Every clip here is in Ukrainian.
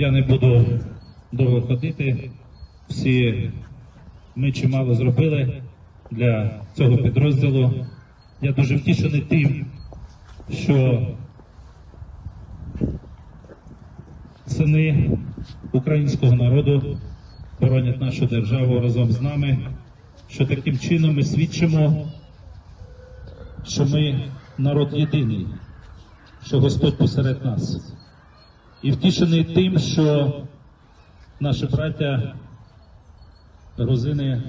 Я не буду довго ходити. Всі ми чимало зробили для цього підрозділу. Я дуже втішений тим, що сини українського народу боронять нашу державу разом з нами, що таким чином ми свідчимо, що ми народ єдиний, що Господь посеред нас. І втішений тим, що наші браття грузини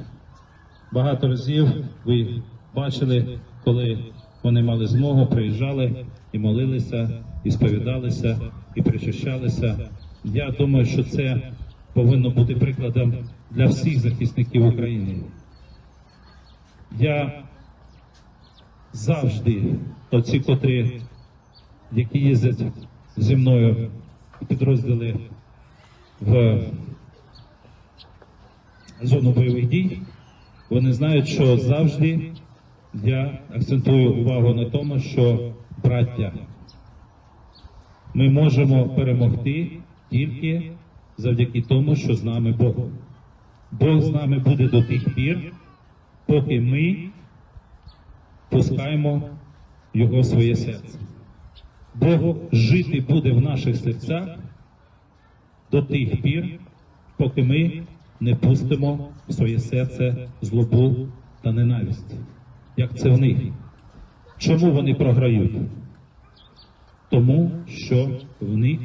багато разів ви бачили, коли вони мали змогу, приїжджали і молилися, і сповідалися, і причащалися. Я думаю, що це повинно бути прикладом для всіх захисників України. Я завжди, оці, котрі, які їздять зі мною підрозділи в зону бойових дій, вони знають, що завжди я акцентую увагу на тому, що браття, ми можемо перемогти тільки завдяки тому, що з нами Бог. Бог з нами буде до тих пір, поки ми пускаємо Його в своє серце. Бог жити буде в наших серцях до тих пір, поки ми не пустимо в своє серце злобу та ненависть, як це в них. Чому вони програють? Тому що в них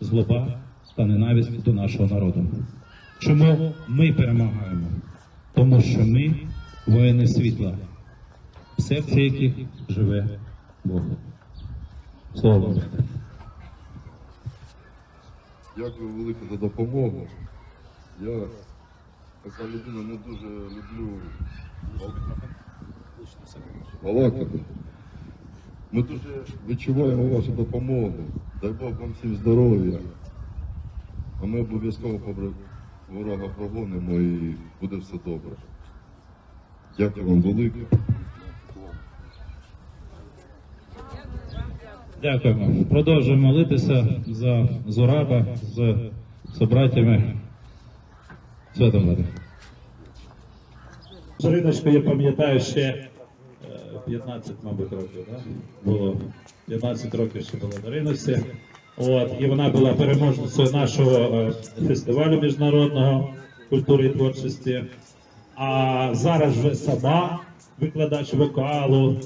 злоба та ненависть до нашого народу. Чому ми перемагаємо? Тому що ми воїни світла, в серці яких живе Бог. Слово. Дякую велике за допомогу. Я така людина не дуже люблю балакати. Ми дуже відчуваємо вашу допомогу. Дай Бог вам всім здоров'я. А ми обов'язково ворога прогонимо і буде все добре. Дякую вам велике. Дякуємо. Продовжуємо молитися за Зураба з собратями. Святомири. Зориночко, я пам'ятаю ще е, 15, мабуть, років, да? було 15 років ще було на риночці. От, і вона була переможницею нашого е, фестивалю міжнародного культури і творчості. А зараз вже сама викладач вокалу,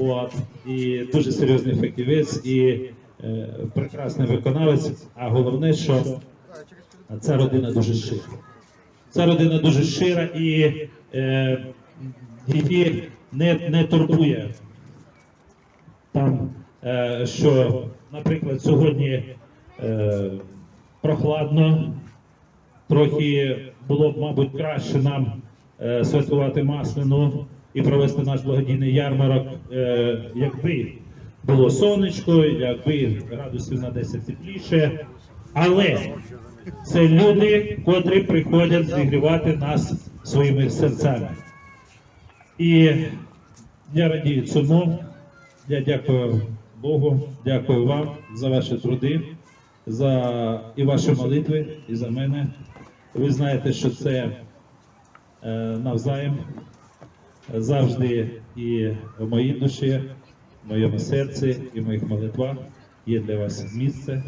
от, і дуже серйозний фахівець і е, прекрасний виконавець. А головне, що ця родина дуже щира. Ця родина дуже щира і е, її не, не турбує там, е, що, наприклад, сьогодні е, прохладно, трохи було б, мабуть, краще нам е, святкувати Маслину і провести наш благодійний ярмарок, е, якби було сонечко, якби градусів на 10 тепліше. Але це люди, котрі приходять зігрівати нас своїми серцями. І я радію цьому. Я дякую Богу, дякую вам за ваші труди, за і ваші молитви, і за мене. Ви знаєте, що це е, навзаєм завжди і в моїй душі, в моєму серці і в моїх молитвах є для вас місце,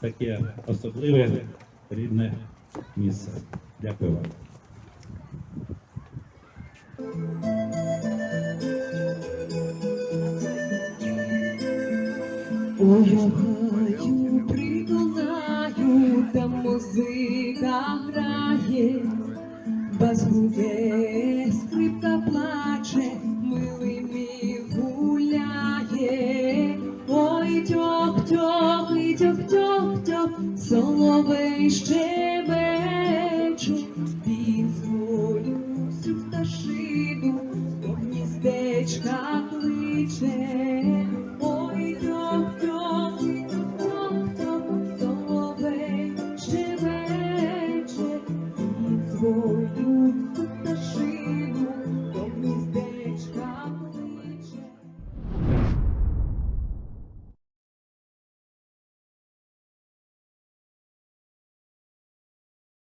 таке особливе, рідне місце. Дякую вам. Хатю приколаю, там музика грає, бас гуде, щебечу, пісною всю пташину, до гніздечка кличе.